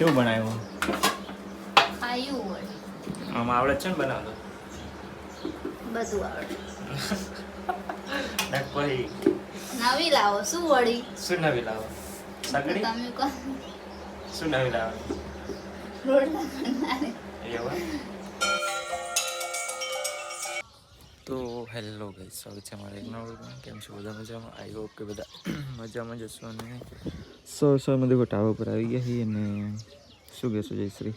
કેવું બનાવ્યું? ખાયું હોય. આમાં આવડે છે ને બનાવતો? બધું આવડે. ને પછી? નવી લાવો શું વળી? શું નવી લાવો? સગડી તમે કહો. શું નવી લાવો? રોટલા બનાવે. એવું હેલો ગાઈસ સ્વાગત છે મારા એક નવા કેમ છો? બધા મજામાં? આઈ હોપ કે બધા મજામાં જશો અને સો સો માં દેખો ટાવર પર આવી ગયા છીએ અને શું કહેશો જયશ્રી?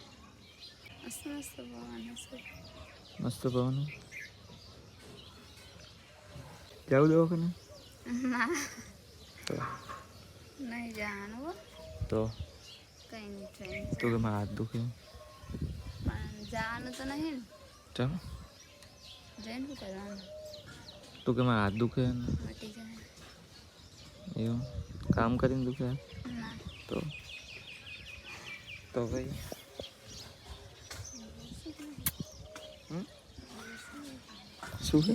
મસ્ત મસ્ત પવન? જાવું ના. તો? નહીં જવાનું તો? કઈ નહીં તો કે મારા હાથ દુખે? પણ જવાનું તો નહીં ચાલો જઈને કરવાનું? તો કે મારા હાથ દુખે ને મટી જાય એવું કામ કરીને દુખે ના તો તો ભાઈ હમ? શું છે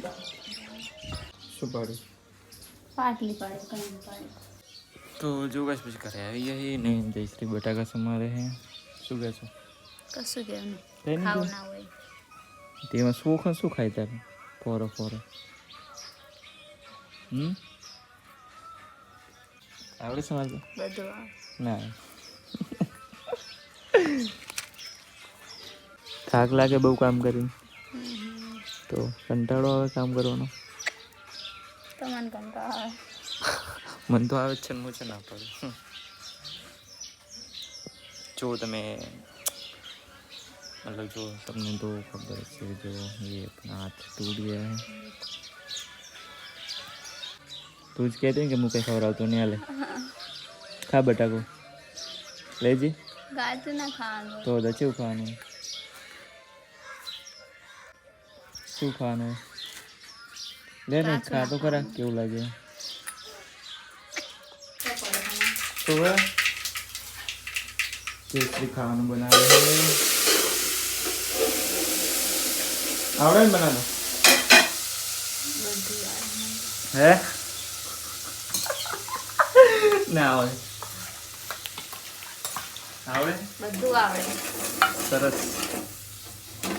શું પાડ્યું પાટલી પાડે કઈ નહીં પાડે તો જો બસ પછી ઘરે આવી ગયા છીએ ને જયશ્રી બટાકા સમારે છે શું કહે છો કશું કેવું કઈ નહીં નહીં ખાવું કહેવું? ના હોય તેમાં શું ખા શું ખાય તારે ફોરો ફોરો હમ? આવડે સમજ બધું ના. થાક લાગે બહુ કામ કરીને. તો કંટાળો આવે કામ કરવાનો? મન તો આવે છે મુ છે ના પડે જો તમે મતલબ જો તમને તો ખબર છે જો એ આપણા હાથ તૂટ ગયા તું જ કહેતી ને કે હું કંઈ ખવડાવતો નહીં હાલે. ખા બટાકો. લેજી. તો દચેવું ખાવાનું? શું ખાવાનું? લે ને ખા તો ખરા કેવું લાગે? તો કેસરી ખાવાનું બનાવે આવડે ને હે બધું આવે ના આવે. આવડે બધું આવડે સરસ.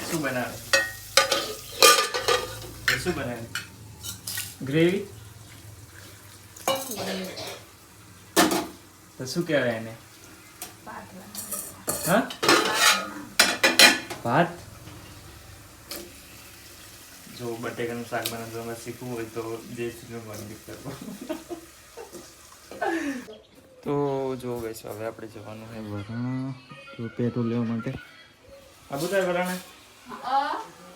શું બનાવે? શું બનાવે? ગ્રેવી? તો શું કહેવાય એને? હા? ભાત? જો બટેકાનું શાક બનાવવાનું શીખવું હોય તો જે નું કોન્ટેક્ટ કરવો તો જો ગઈશ હવે આપણે જવાનું છે વરાણા તો પેટ્રોલ લેવા માટે આ બધા વરાણા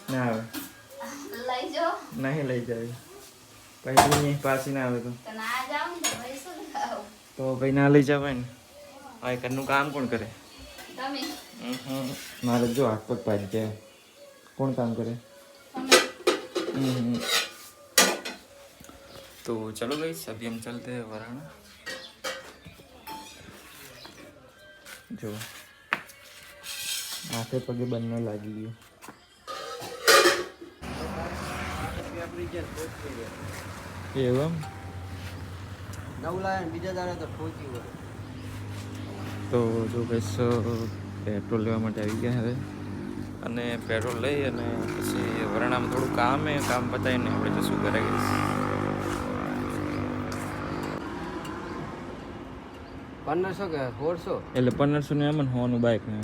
ના આવે લઈ જાઓ નહીં લઈ જાય પછી નહીં પાછી ના આવે તો તો ના જાવ ને તો ભાઈ શું ખાવું તો ભાઈ ના લઈ જવાય ને હવે ઘરનું કામ કોણ કરે તમે હમ. મારે જો હાથ પગ પાડી જાય કોણ કામ કરે તમે हम्म। तो चलो गई अभी हम चलते हैं वराणा जो માથે પગે બંને લાગી ગયું. એવું નવ લાયા બીજા દાડે તો હોય તો જો બસ પેટ્રોલ લેવા માટે આવી ગયા હવે. અને પેટ્રોલ લઈ અને પછી વરણામાં થોડું કામ એ કામ પતાવીને આપણે જશું ઘરે ગઈશ પંદરસો કે સોળસો? એટલે પંદરસો ને એમ હોવાનું બાઇક ને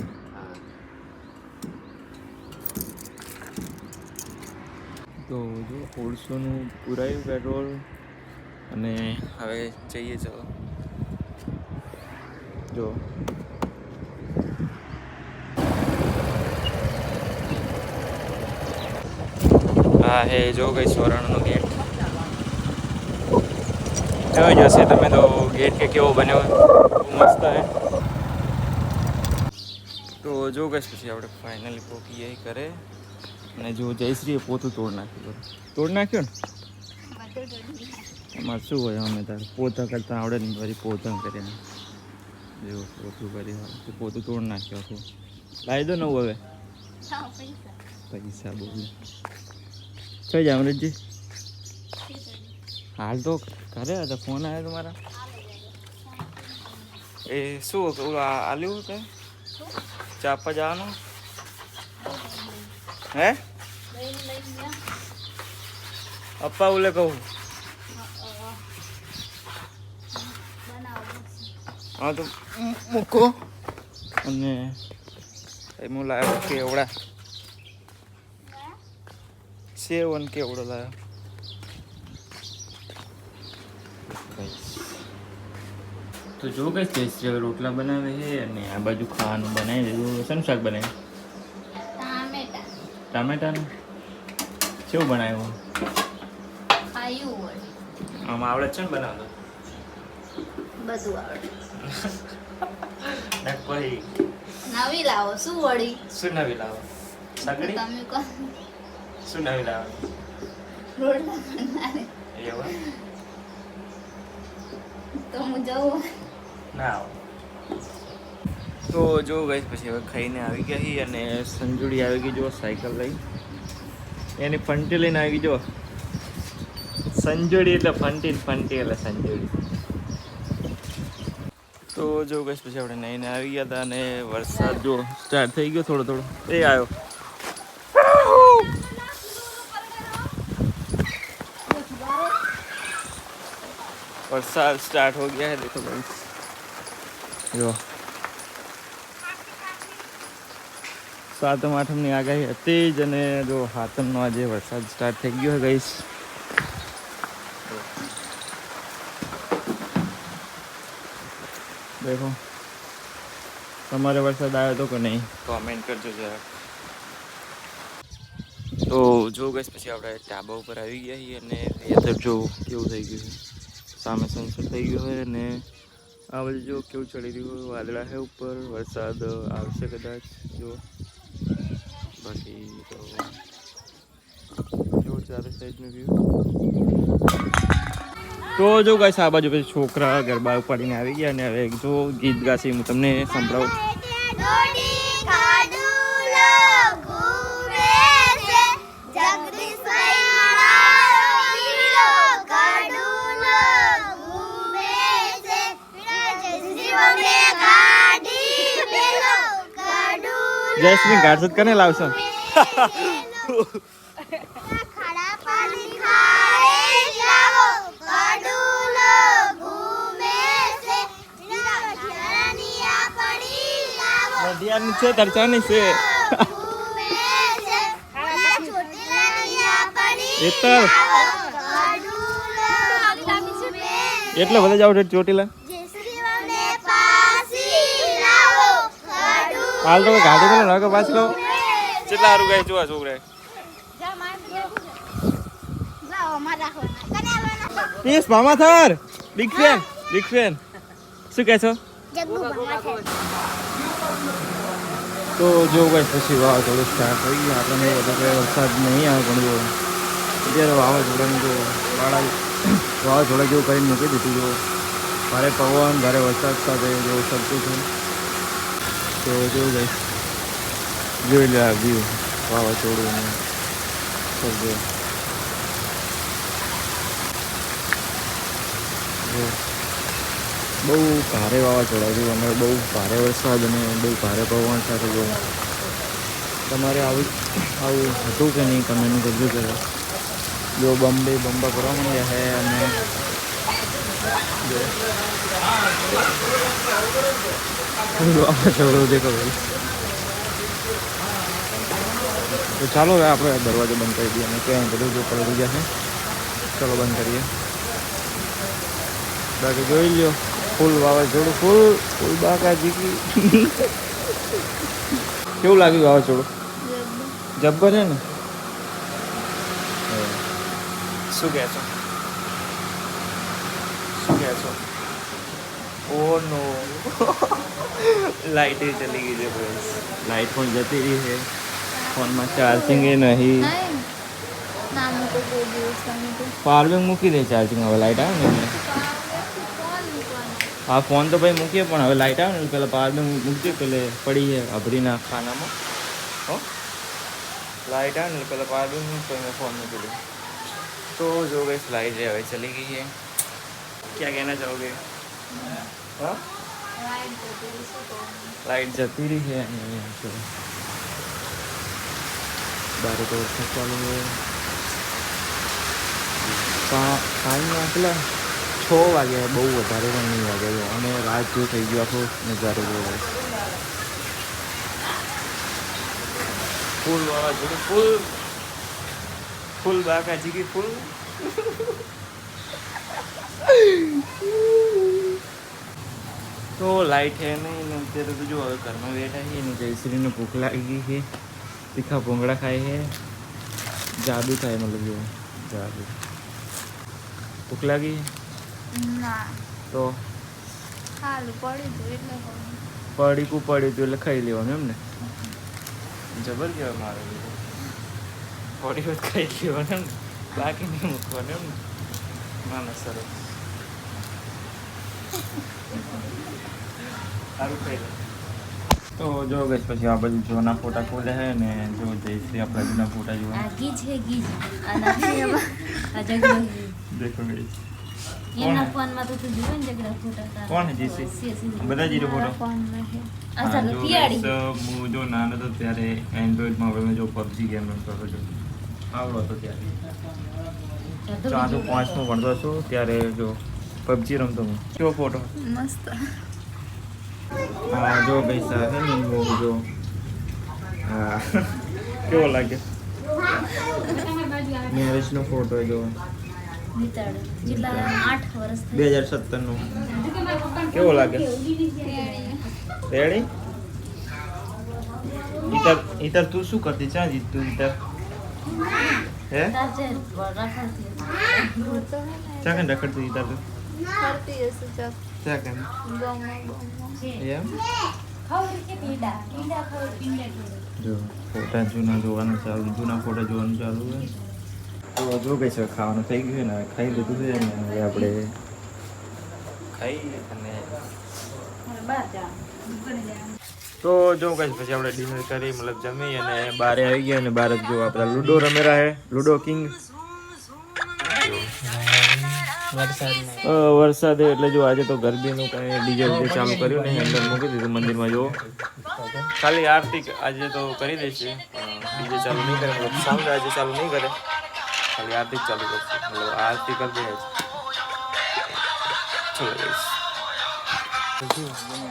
તો જો સોળસોનું પુરાયું પેટ્રોલ અને હવે જઈએ ચલો. જો. હા, હે, જો ગઈ સોરણનો ગેટ જોઈ જશે તમે તો ગેટ કે કેવો બન્યો બહુ મસ્ત હે તો જો ગઈશ પછી આપણે ફાઇનલી પહોંચીએ કરે અને જો જયશ્રીએ પોતું તોડ નાખ્યું તોડ નાખ્યો ને બધું જોડી એમાં શું હોય અમે તારે પોતા કરતાં આવડે ને ફરી પોતા કરીને જો પોતું કરી હોય પોતું તોડ નાખ્યો આખું લાવી દો નવું હવે લાવો પૈસા પૈસા બહુ કઈ જાવ અમૃતજી હાલ તો ઘરે હતા ફોન આવ્યો તમારા એ શું ઓલું આ આલ્યું કે? ચા આપવા જવાનું હે? અપ્પા ઓલે કહું. હા, તો મૂકો. અને એમ લાવ્યો કેવડા? સેવન કેવડો લાવ્યો? તો જો કઈ સ્પેશિયલ રોટલા બનાવે છે અને આ બાજુ ખાવાનું બનાવી દીધું. શેનું શાક બનાવ્યું? ટામેટા. ટામેટાનું? કેવું બનાવ્યું? આમ આવડે છે ને બનાવતો બધું આવડે. નવી લાવો. શું વળી? શું નવી લાવો? સગડી તમે કહો. શું નવી લાવો? રોટલા બનાવે. એવું તો હું જવું તો જો ગઈ પછી હવે ખાઈને આવી ગઈ અને સંજુડી આવી ગઈ જો સાયકલ લઈ. એની ફંટી લઈને આવી ગઈ જો સંજોડી એટલે ફંટી ફંટી એટલે સંજોડી. તો જો કશ પછી આપણે નહીં આવી ગયા હતા અને વરસાદ જો સ્ટાર્ટ થઈ ગયો થોડો થોડો. એ આવ્યો વરસાદ સ્ટાર્ટ હો ગયા હે દેખો ભાઈ જો. સાતમ, આઠમની આગાહી હતી જ અને જો સાતમનો આજે વરસાદ સ્ટાર્ટ થઈ ગયો હોય ગાઈસ દેખો. તમારે વરસાદ આવ્યો તો કે નહીં? કોમેન્ટ કરજો જરા. તો જો ગઈશ પછી આપણે ટાબા ઉપર આવી ગયા છીએ અને વેધર જો કેવું થઈ ગયું છે. સામે સનસેટ થઈ ગયો હોય અને આ બધું જો કેવું ચડી રહ્યું વાદળા છે ઉપર, વરસાદ આવશે કદાચ, જો. બાકી તો કેવું ચારે સાઈડનું વ્યૂ તો જો ગાઈસ આ બાજુ પછી છોકરા ગરબા ઉપાડીને આવી ગયા અને હવે જો ગીત ગાસી હું તમને સંભળાવું. જયશ્રી ગાડસત કને લાવશો. નડિયાદની છે તરસાની છે. એટલે બધા જાવ ચોટીલા. હાલ તો ગાડી પેલો નાખો પાછ લો કેટલા સારું ગાય જોવા છોકરા? પીસ મામા થર બિગ ફેન બિગ ફેન શું કહે છો? તો જો કઈ પછી વાવાઝોડું સ્ટાર્ટ થઈ ગયું. આપણને વધારે વરસાદ નહીં આવે પણ જો અત્યારે વાવાઝોડાનું જો વાળા વાવાઝોડા જેવું કરીને મૂકી દીધું. જો ભારે પવન ભારે વરસાદ સાથે જો સરખું છે. તો જો ગઈ જોઈ લે આવ્યું વ્યૂ વાવાઝોડું અને સરજો જો, બહુ ભારે વાવાઝોડા છે અને બહુ ભારે વરસાદ અને બહુ ભારે પવન સાથે જોવા તમારે આવું આવું હતું કે નહીં કમેન્ટ કરજો જરા જો બોમ્બે બોમ્બા કરવા માંડ્યા છે અને દેખો તો ચાલો હવે આપણે દરવાજો બંધ કરી દઈએ અને ક્યાંય બધું જો પડી ગયા છે. ચલો બંધ કરીએ. બાકી જોઈ લ્યો ફૂલ વાવાઝોડું ફૂલ ફૂલ બાકાજી કેવું લાગ્યું વાવાઝોડું? જબ્બર છે ને? શું કહે છો? ऐसा ओ नो लाइट ही चली गई है बस लाइट फ़ोन जती रही है फ़ोन में चार्जिंग है नहीं પાવર બેંક મૂકી દે ચાર્જિંગ હવે લાઇટ આવે ને હા ફોન તો ભાઈ મૂકીએ પણ હવે લાઇટ આવે ને પેલા પાવર બેંક મૂકજે પેલે પડી છે અભરીના ખાનામાં હો લાઇટ આવે ને પેલા પાવર બેંક મૂકી ફોન મૂકી દે તો જો ગઈ લાઇટ હવે ચલી ગઈ છે क्या कहना चाहोगे हाँ લાઈટ જતી રહી, શું કરવાનું? લાઈટ જતી રહી છે અને અહીંયા જો બારે તો વરસાદ ચાલુ છે પા- સાંજના પેલા છ વાગ્યા બહુ વધારે પણ નહીં વાગે છે અને રાત જો થઈ ગયો આખો નજારો જોવો ફૂલ વાવાઝોડું ફૂલ ફૂલ બાકાજી કી ફૂલ તો લાઈટ હે નહીં ને અત્યારે તો જો હવે ઘરમાં બેઠા છીએ ને જયશ્રીને ભૂખ લાગી ગઈ છે. તીખા ભૂંગળા ખાય છે. જાદુ થાય મતલબ જો જાદુ. ભૂખ લાગી ના. તો? પડી હતું એટલે પડીકું પડ્યું હતું એટલે ખાઈ લેવાનું એમ ને? જબર કહેવાય મારે પડી ખાઈ લેવાનું એમ ને? બાકી નહીં મૂકવાનું એમ ને? ના ના સરસ. તો જો ગઈ પછી આ બધું જોના ફોટા ખોલે છે ને જો જયશ્રી આપણા જૂના ફોટા જોવા. ગી છે ગીજ. દેખો ગઈ એના ફોનમાં તો તું જોવે ને જગડા ફોટા કોણ છે બધા જીરો ફોટો? મારા ફોનમાં છે. હા, અચ્છા જો હું નાનો હતો ત્યારે એન્ડ્રોઈડમાં હવે જો પબજી ગેમ રમતો હતો આવડો હતો ત્યારે. બીજું પાંચમો ભણતો હતો ત્યારે જો પબજી રમતો. હું કેવો ફોટો મસ્ત. હા જો પૈસા હે ને હું જો. હા. કેવો લાગે? મેરેજનો ફોટો જો. બે હજાર સત્તરનો. કેવો લાગે? રેડી ઈતર ઇતર તું શું કરતી? ચા જીતતું ઈતર? હે? તાજે રખડતી ચા કેમ રખડતી ઇતર તું? જો ફોટા જૂના જોવાનું જૂના ફોટા જોવાનું ચાલુ છે તો જો કઈ છે ખાવાનું થઈ ગયું ને ખાઈ લીધું છે ને હવે આપણે તો જો કઈ પછી આપણે ડિનર કરી, મતલબ જમી અને બારે આવી ગયા અને બાર જો આપણે લૂડો રમેરા હે લુડો કિંગ. વરસાદ એટલે જો આજે તો ગરબીનું કઈ ડીજે જે ચાલુ કર્યું નહીં અંદર મૂકી દીધું મંદિરમાં જો ખાલી આરતી આજે તો કરી દેશે ડીજે ચાલુ નહીં કરે મતલબ સાઉન્ડ આજે ચાલુ નહીં કરે. ખાલી આરતી ચાલુ કરશે. મતલબ આરતી કરી દે.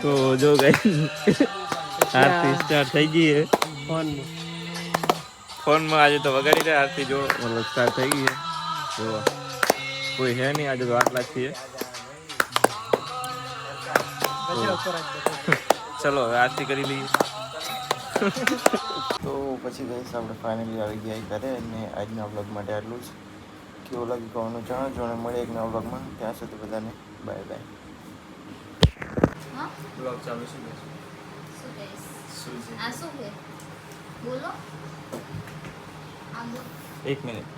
તો જો ગઈ આરતી સ્ટાર્ટ થઈ ગઈ છે ફોનમાં. આજે તો વગાડી દે આરતી જો મતલબ સ્ટાર્ટ થઈ ગઈ છે જો કોઈ હે નહીં આજે તો આટલા છીએ ચલો હવે આરતી કરી લઈએ. તો પછી ગઈશ આપણે ફાઇનલી આવી ગયા ઘરે અને આજના વ્લોગ માટે આટલું જ. કેવું લાગ્યું કહવાનું જાણો? જોણે મળે એક નવા વ્લોગમાં ત્યાં સુધી બધાને બાય બાય હા? ચાલુ શું બોલો. એક મિનિટ